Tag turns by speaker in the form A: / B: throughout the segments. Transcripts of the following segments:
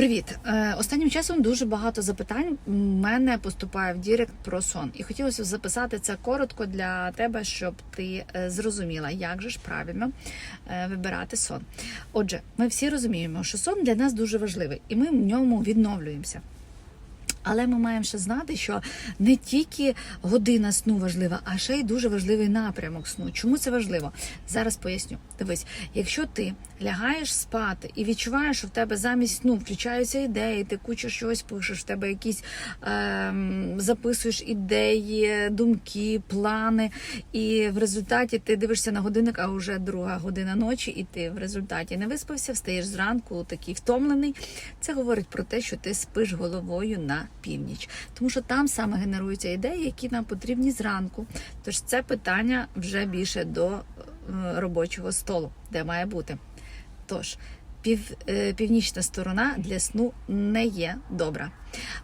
A: Привіт! Е, Останнім часом дуже багато запитань в мене поступає в Дірект про сон. І хотілося записати це коротко для тебе, щоб ти е, зрозуміла, як же ж правильно е, вибирати сон. Отже, ми всі розуміємо, що сон для нас дуже важливий, і ми в ньому відновлюємося. Але ми маємо ще знати, що не тільки година сну важлива, а ще й дуже важливий напрямок сну. Чому це важливо? Зараз поясню. Дивись, якщо ти лягаєш спати і відчуваєш, що в тебе замість сну включаються ідеї, ти куча щось пишеш, в тебе якісь ем, записуєш ідеї, думки, плани, і в результаті ти дивишся на годинник, а вже друга година ночі, і ти в результаті не виспався, встаєш зранку, такий втомлений. Це говорить про те, що ти спиш головою на північ, тому що там саме генеруються ідеї, які нам потрібні зранку. Тож це питання вже більше до е, робочого столу, де має бути. Тож, пів, е, північна сторона для сну не є добра.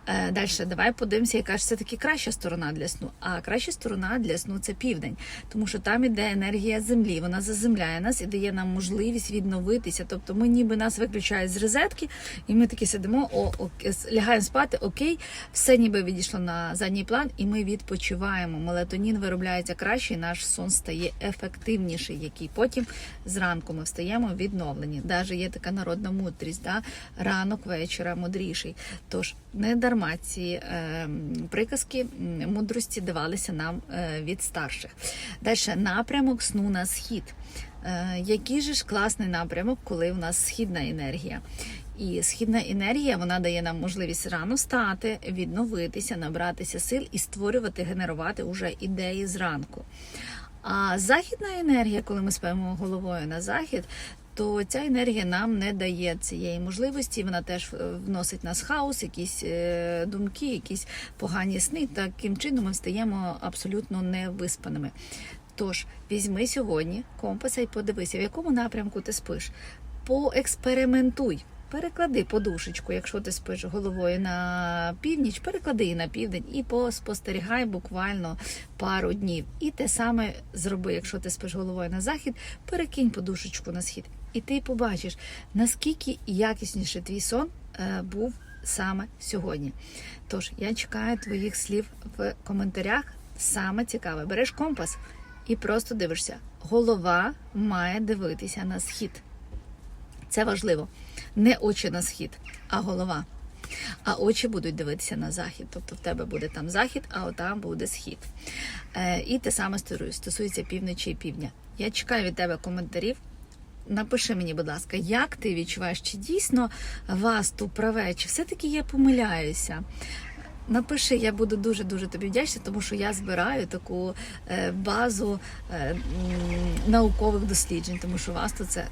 A: Е, Далі, давай подивимося, яка ж все таки краща сторона для сну. А краща сторона для сну це південь, тому що там іде енергія землі. Вона заземляє нас і дає нам можливість відновитися. Тобто, ми ніби нас виключають з розетки, і ми такі сидимо, о, о, лягаємо спати, окей, все ніби відійшло на задній план, і ми відпочиваємо. Мелатонін виробляється краще, і наш сон стає ефективніший, який потім зранку ми встаємо відновлені. Навіть є така народна мудрість, да? ранок вечора мудріший. Тож не дарма ці е, приказки мудрості давалися нам е, від старших. Далі напрямок сну на схід. Е, який же ж класний напрямок, коли в нас східна енергія? І східна енергія вона дає нам можливість рано встати, відновитися, набратися сил і створювати, генерувати уже ідеї зранку. А західна енергія, коли ми спимо головою на захід, то ця енергія нам не дає цієї можливості. Вона теж е, вносить нас хаос, якісь е, думки, якісь погані сни. Таким чином ми стаємо абсолютно невиспаними. Тож візьми сьогодні компаса і подивися, в якому напрямку ти спиш. Поекспериментуй. Переклади подушечку, якщо ти спиш головою на північ, переклади її на південь і поспостерігай буквально пару днів. І те саме зроби, якщо ти спиш головою на захід, перекинь подушечку на схід. І ти побачиш, наскільки якісніше твій сон е, був саме сьогодні. Тож я чекаю твоїх слів в коментарях. Саме цікаве, береш компас і просто дивишся. Голова має дивитися на схід. Це важливо. Не очі на схід, а голова. А очі будуть дивитися на захід. Тобто в тебе буде там захід, а отам буде схід. Е, і те саме стосується півночі і півдня. Я чекаю від тебе коментарів. Напиши мені, будь ласка, як ти відчуваєш, чи дійсно вас тут праве, чи все-таки я помиляюся. Напиши, я буду дуже дуже тобі вдячна, тому що я збираю таку е, базу е, наукових досліджень, тому що вас тут це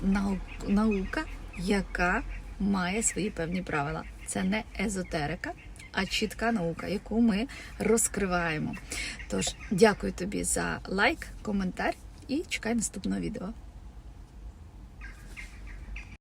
A: наука, яка має свої певні правила. Це не езотерика, а чітка наука, яку ми розкриваємо. Тож, дякую тобі за лайк, коментар і чекай наступного відео.